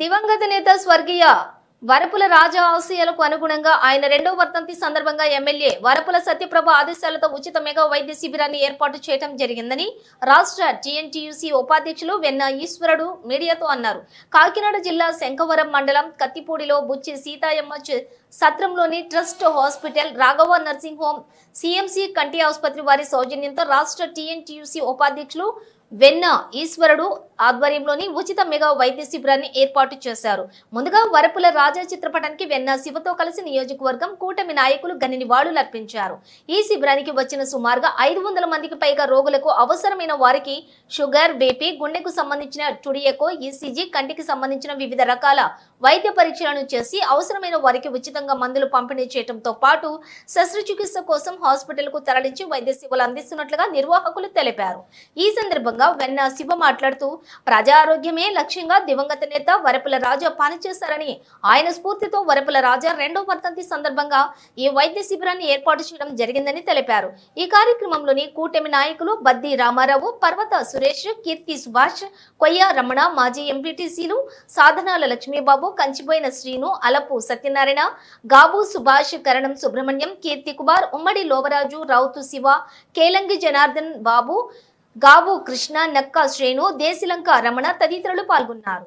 దివంగత నేత స్వర్గీయ వరపుల రాజా ఆశయాలకు అనుగుణంగా ఆయన రెండో వర్ధంతి సందర్భంగా ఎమ్మెల్యే వరపుల సత్యప్రభ ఆదేశాలతో ఉచిత మెగా వైద్య శిబిరాన్ని ఏర్పాటు చేయడం జరిగిందని రాష్ట్ర టీఎన్టీయూసీ ఉపాధ్యక్షులు వెన్న ఈశ్వరుడు మీడియాతో అన్నారు. కాకినాడ జిల్లా శంఖవరం మండలం కత్తిపూడిలో Buchi Seethayamma సత్రంలోని trust hospital Raghava nursing home CMC కంటి ఆసుపత్రి వారి సౌజన్యంతో రాష్ట్ర టీఎన్టీయూసీ ఉపాధ్యక్షులు వెన్న ఈశ్వరుడు ఆధ్వర్యంలోని ఉచిత మెగా వైద్య శిబిరాన్ని ఏర్పాటు చేశారు. ముందుగా వరపుల రాజా చిత్రపటానికి వెన్న శివతో కలిసి నియోజకవర్గం కూటమి నాయకులు గనిని వాళ్ళు అర్పించారు. ఈ శిబిరానికి వచ్చిన సుమారుగా ఐదు వందల మందికి పైగా రోగులకు అవసరమైన వారికి షుగర్ బీపీ గుండెకు సంబంధించిన టుడియకో ఈసీజీ కంటికి సంబంధించిన వివిధ రకాల వైద్య పరీక్షలను చేసి అవసరమైన వారికి ఉచితంగా మందులు పంపిణీ చేయడంతో పాటు శస్త్రచికిత్స కోసం హాస్పిటల్కు తరలించి వైద్య సేవలు అందిస్తున్నట్లుగా నిర్వాహకులు తెలిపారు. ఈ సందర్భంగా వెన్న శివ మాట్లాడుతూ ప్రజారోగ్యమే లక్ష్యంగా దివంగత నేత వరపుల రాజా పనిచేశారని ఆయన స్ఫూర్తితో వరపుల రాజా రెండో వర్ధంతి సందర్భంగా ఈ వైద్య శిబిరాన్ని ఏర్పాటు చేయడం జరిగిందని తెలిపారు. ఈ కార్యక్రమంలోని కూటమి నాయకులు బద్ది రామారావు పర్వత సురేష్ కీర్తి సుభాష్ కొయ్య రమణ మాజీ ఎంపీటీసీలు సాధనాల లక్ష్మీబాబు కంచిపోయిన శ్రీను అలపు సత్యనారాయణ గాబు సుభాష్ కరణం సుబ్రహ్మణ్యం కీర్తి కుమార్ ఉమ్మడి లోవరాజు రౌతు శివ కేలంగి జనార్దన్ బాబు గాబు కృష్ణ నక్క శ్రేణు దేశిలంక రమణ తదితరులు పాల్గొన్నారు.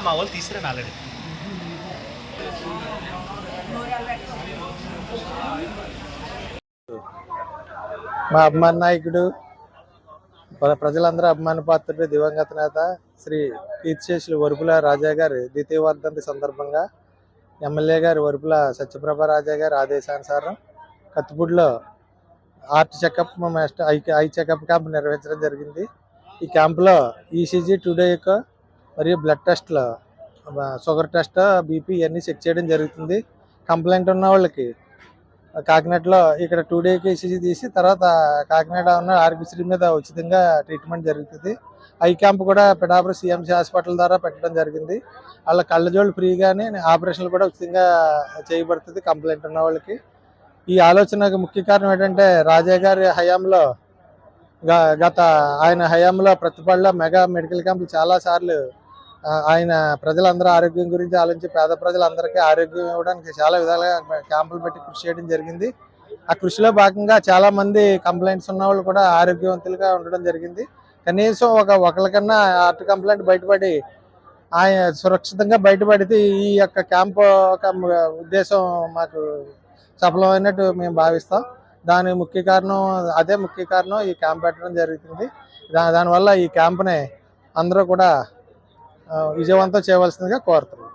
మా వాళ్ళు తీసుకురండి ఆల్రెడీ. మా అభిమాన నాయకుడు మన ప్రజలందరూ అభిమాన పాత్రుడు దివంగత నేత శ్రీ కీర్తిశేషులు వరుపుల రాజా గారి ద్వితీయ వర్ధంతి సందర్భంగా ఎమ్మెల్యే గారు వరుపుల సత్యప్రభ రాజా గారి ఆదేశానుసారం కత్తిపూడిలో heart checkup master eye eye checkup camp నిర్వహించడం జరిగింది. ఈ క్యాంప్లో ఈసీజీ టుడే యొక్క మరియు బ్లడ్ టెస్ట్లో షుగర్ టెస్ట్ బీపీ ఇవన్నీ చెక్ చేయడం జరుగుతుంది. కంప్లైంట్ ఉన్న వాళ్ళకి కాకినాడలో ఇక్కడ టూ డేకి ఈసీజీ తీసి తర్వాత కాకినాడ ఉన్న ఆర్బిసిడి మీద ఉచితంగా ట్రీట్మెంట్ జరుగుతుంది. ఐ క్యాంప్ కూడా పిఠాపురం సిఎంసీ హాస్పిటల్ ద్వారా పెట్టడం జరిగింది. వాళ్ళ కళ్ళజోళ్ళు ఫ్రీగానే ఆపరేషన్లు కూడా ఉచితంగా చేయబడుతుంది కంప్లైంట్ ఉన్న వాళ్ళకి. ఈ ఆలోచనకు ముఖ్య కారణం ఏంటంటే రాజా గారి హయాంలో గత ఆయన హయాంలో ప్రతిపాడులో మెగా మెడికల్ క్యాంపులు చాలా సార్లు ఆయన ప్రజలందరూ ఆరోగ్యం గురించి ఆలోచించి పేద ప్రజలందరికీ ఆరోగ్యం ఇవ్వడానికి చాలా విధాలుగా క్యాంపులు పెట్టి కృషి చేయడం జరిగింది. ఆ కృషిలో భాగంగా చాలా మంది కంప్లైంట్స్ ఉన్న వాళ్ళు కూడా ఆరోగ్యవంతులుగా ఉండడం జరిగింది. కనీసం ఒక ఒకరికన్నా ఆర్ట్ కంప్లైంట్ బయటపడి ఆయన సురక్షితంగా బయటపడితే ఈ యొక్క క్యాంపు ఒక ఉద్దేశం మాకు సఫలమైనట్టు మేము భావిస్తాం. దాని ముఖ్య కారణం అదే ముఖ్య కారణం ఈ క్యాంప్ పెట్టడం జరుగుతుంది. దా దానివల్ల ఈ క్యాంప్ని అందరూ కూడా విజయవంతం చేయవలసిందిగా కోరుతున్నాం.